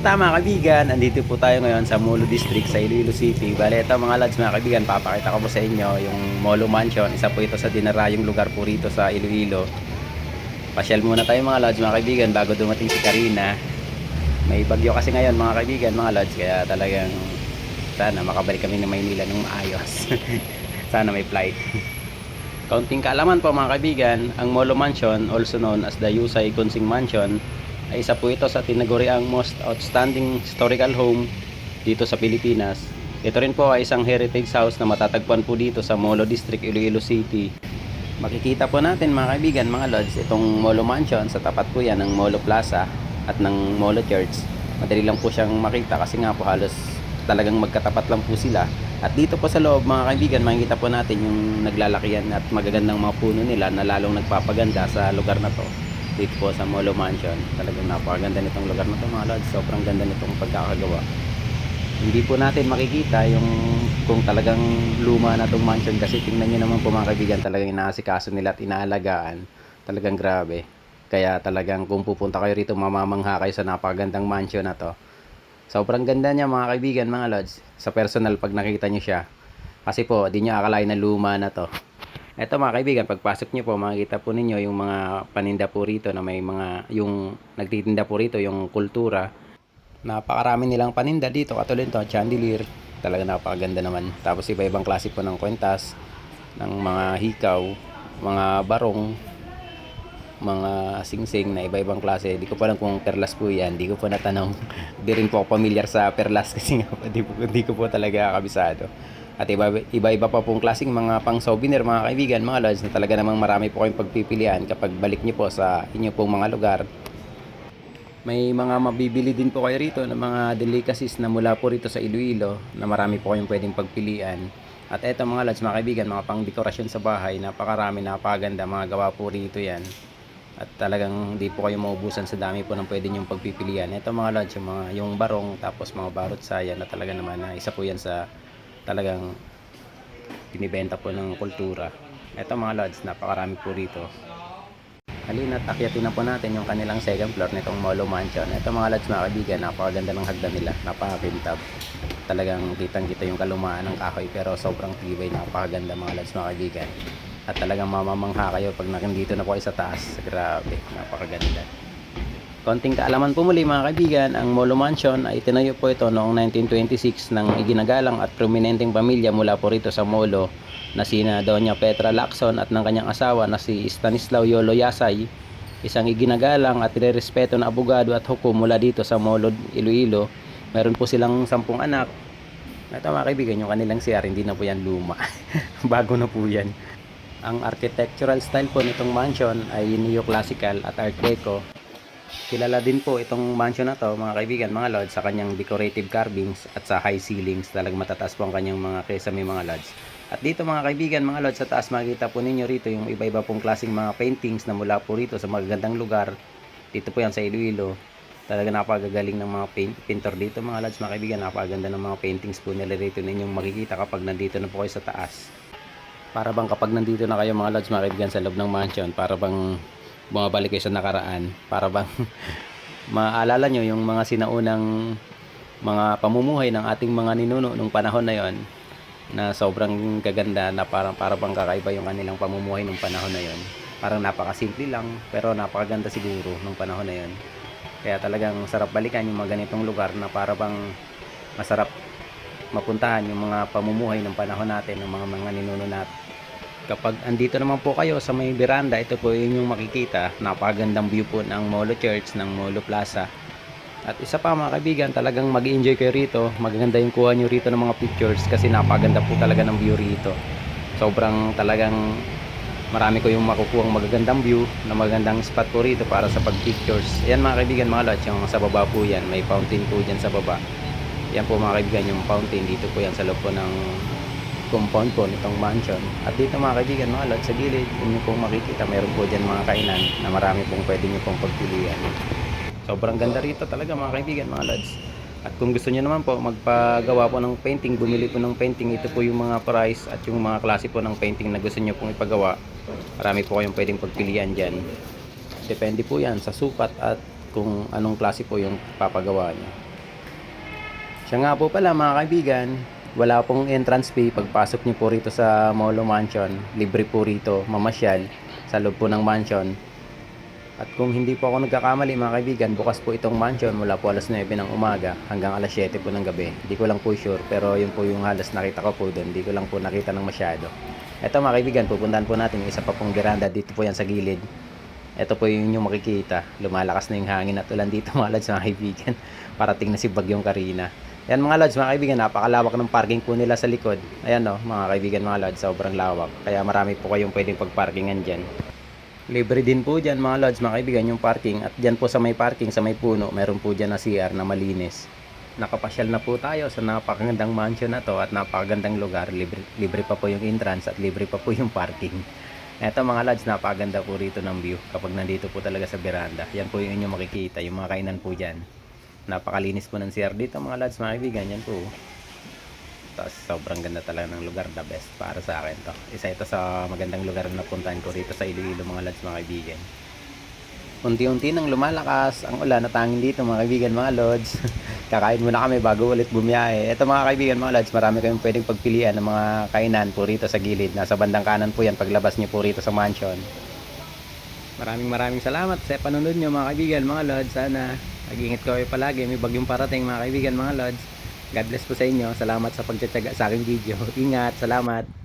Kamusta mga kaibigan? Andito po tayo ngayon sa Molo District sa Iloilo City. Bale, ito mga lads mga kaibigan, papakita ko po sa inyo yung Molo Mansion. Isa po ito sa dinarayong lugar po rito sa Iloilo. Pasyal muna tayo mga lads mga kaibigan bago dumating si Karina. May bagyo kasi ngayon mga kaibigan, mga lads. Kaya talagang sana makabalik kami ng Maynila ng maayos. sana may flight. Kaunting kaalaman po mga kaibigan, ang Molo Mansion, also known as the Yusay Kunsing Mansion, ay isa po ito sa tinaguriang most outstanding historical home dito sa Pilipinas. Ito rin po ay isang heritage house na matatagpuan po dito sa Molo District, Iloilo City. Makikita po natin mga kaibigan, mga lords, itong Molo Mansion sa tapat po yan ng Molo Plaza at ng Molo Church. Madali lang po siyang makita kasi nga po halos talagang magkatapat lang po sila. At dito po sa loob mga kaibigan, makikita po natin yung naglalakihan at magagandang mga puno nila na lalong nagpapaganda sa lugar na to dito po sa Molo Mansion. Talagang napakaganda nitong lugar na to mga lods. Sobrang ganda nitong pagkakagawa. Hindi po natin makikita yung kung talagang luma na tong mansion kasi tingnan nyo naman po mga kaibigan talagang inaasikaso nila at inaalagaan. Talagang grabe. Kaya talagang kung pupunta kayo rito mamamangha kayo sa napakagandang mansion na to. Sobrang ganda niya mga kaibigan mga lods. Sa personal pag nakita nyo siya. Kasi po di nyo akalain na luma na to. Eto mga kaibigan, pagpasok niyo po, makikita po ninyo yung mga paninda po rito na may mga, yung nagtitinda po rito, yung kultura. Napakarami nilang paninda dito, katulad ito, chandelier. Talaga napakaganda naman. Tapos iba-ibang klase po ng kwentas, ng mga hikaw, mga barong, mga singsing na iba-ibang klase. Di ko pa alam kung perlas po yan. Di ko po natanong. Di rin po ako familiar sa perlas kasi nga po, di, po, di ko po talaga kabisado. At iba, iba-iba pa pong klaseng mga pang souvenir mga kaibigan, mga lods na talaga namang marami po kayong pagpipilian kapag balik niyo po sa inyo pong mga lugar. May mga mabibili din po kayo rito ng mga delicacies na mula po rito sa Iloilo na marami po kayong pwedeng pagpilian. At eto mga lods, mga kaibigan, mga pang dekorasyon sa bahay, napakarami, napakaganda, mga gawa po rito yan. At talagang hindi po kayo maubusan sa dami po ng pwede nyong pagpipilian. Ito mga lods, yung, mga, yung barong, tapos mga barot saya na talaga naman na isa po yan sa talagang binibenta po ng kultura. Ito mga lods, napakarami po rito. Halina, takyatin na po natin yung kanilang second floor nitong Molo Mansion. Ito mga lods, mga napakaganda ng hagdan nila, napakakintab. Talagang kitang kita yung kalumaan ng kahoy pero sobrang tibay, napakaganda mga lods, mga. At talagang mamamangha kayo pag nakindito na po kayo sa taas. Grabe, napakaganda. Konting kaalaman po muli mga kaibigan, ang Molo Mansion ay tinayo po ito noong 1926 ng iginagalang at prominenteng pamilya mula po rito sa Molo na sina Doña Petra Lacson at ng kanyang asawa na si Stanislao Yolo Yasay, isang iginagalang at nirespeto na abogado at hukom mula dito sa Molo, Iloilo. Meron po silang sampung anak. Ito mga kaibigan, yung kanilang CR, hindi na po yan luma. Bago na po yan. Ang architectural style po nitong mansion ay neoclassical at art deco Kilala din po itong mansion na to mga kaibigan, mga lords sa kanyang decorative carvings at sa high ceilings. Talagang matataas po ang kanyang mga kesame mga lords. At dito mga kaibigan, mga lords sa taas makikita po ninyo rito yung iba-iba pong klaseng mga paintings na mula po rito sa magagandang lugar. Dito po yan sa Iloilo. Talaga napagagaling ng mga paint, pintor dito mga lords mga kaibigan. Napaganda ng mga paintings po nila rito ninyong makikita kapag nandito na po kayo sa taas. Para bang kapag nandito na kayo mga lords mga kaibigan sa loob ng mansion, para bang bumabalik kayo sa nakaraan para bang maalala nyo yung mga sinaunang mga pamumuhay ng ating mga ninuno nung panahon na yon na sobrang kaganda na parang para bang kakaiba yung kanilang pamumuhay nung panahon na yon. Parang napakasimple lang pero napakaganda siguro nung panahon na yon. Kaya talagang sarap balikan yung mga ganitong lugar na para bang masarap mapuntahan yung mga pamumuhay ng panahon natin ng mga mga ninuno natin kapag andito naman po kayo sa may veranda, ito po yung makikita. Napakagandang view po ng Molo Church, ng Molo Plaza. At isa pa mga kaibigan, talagang mag enjoy kayo rito. Maganda yung kuha nyo rito ng mga pictures kasi napakaganda po talaga ng view rito. Sobrang talagang marami ko yung makukuhang magagandang view na magandang spot po rito para sa pag-pictures. Yan mga kaibigan, mga lods, yung sa baba po yan. May fountain po dyan sa baba. Yan po mga kaibigan, yung fountain dito po yan sa loob po ng compound po nitong mansion. At dito mga kaibigan, mga lods, sa gilid, inyo pong makikita, meron po dyan mga kainan na marami pong pwede nyo pong pagpilian. Sobrang ganda rito talaga mga kaibigan, mga lods. At kung gusto niyo naman po magpagawa po ng painting, bumili po ng painting, ito po yung mga price at yung mga klase po ng painting na gusto niyo pong ipagawa. Marami po kayong pwedeng pagpilian dyan. Depende po yan sa sukat at kung anong klase po yung papagawa niyo. Siya nga po pala mga kaibigan, wala pong entrance fee pagpasok niyo po rito sa Molo Mansion. Libre po rito mamasyal sa loob po ng mansion. At kung hindi po ako nagkakamali mga kaibigan, bukas po itong mansion mula po alas 9 ng umaga hanggang alas 7 po ng gabi. Hindi ko lang po sure pero yun po yung halos nakita ko po doon. Hindi ko lang po nakita ng masyado. Ito mga kaibigan, pupuntahan po natin yung isa pa pong veranda dito po yan sa gilid. Ito po yung inyong makikita. Lumalakas na yung hangin at ulan dito mga lods mga kaibigan. Parating na si Bagyong Karina. Yan mga lods mga kaibigan, napakalawak ng parking po nila sa likod. Ayan no, mga kaibigan mga lods, sobrang lawak. Kaya marami po kayong pwedeng pagparkingan dyan. Libre din po dyan mga lods mga kaibigan yung parking. At dyan po sa may parking, sa may puno, meron po dyan na CR na malinis. Nakapasyal na po tayo sa napakagandang mansion na to at napakagandang lugar. Libre, libre pa po yung entrance at libre pa po yung parking. Eto mga lads, napakaganda po rito ng view kapag nandito po talaga sa veranda. Yan po yung inyong makikita, yung mga kainan po dyan. Napakalinis po ng CR dito mga lads, mga kaibigan. Yan po. Tapos sobrang ganda talaga ng lugar, the best para sa akin to. Isa ito sa magandang lugar na napuntahan ko rito sa Iloilo mga lads, mga kaibigan. Unti-unti nang lumalakas ang ulan at hangin dito mga kaibigan, mga lods. Kakain muna kami bago ulit bumiyahe. Ito mga kaibigan, mga lods, marami kayong pwedeng pagpilian ng mga kainan po rito sa gilid. Nasa bandang kanan po yan paglabas niyo po rito sa mansion. Maraming maraming salamat sa panunod niyo mga kaibigan, mga lods. Sana mag-ingat kayo palagi. May bagyong parating mga kaibigan, mga lods. God bless po sa inyo. Salamat sa pagtsatsaga sa aking video. Ingat, salamat.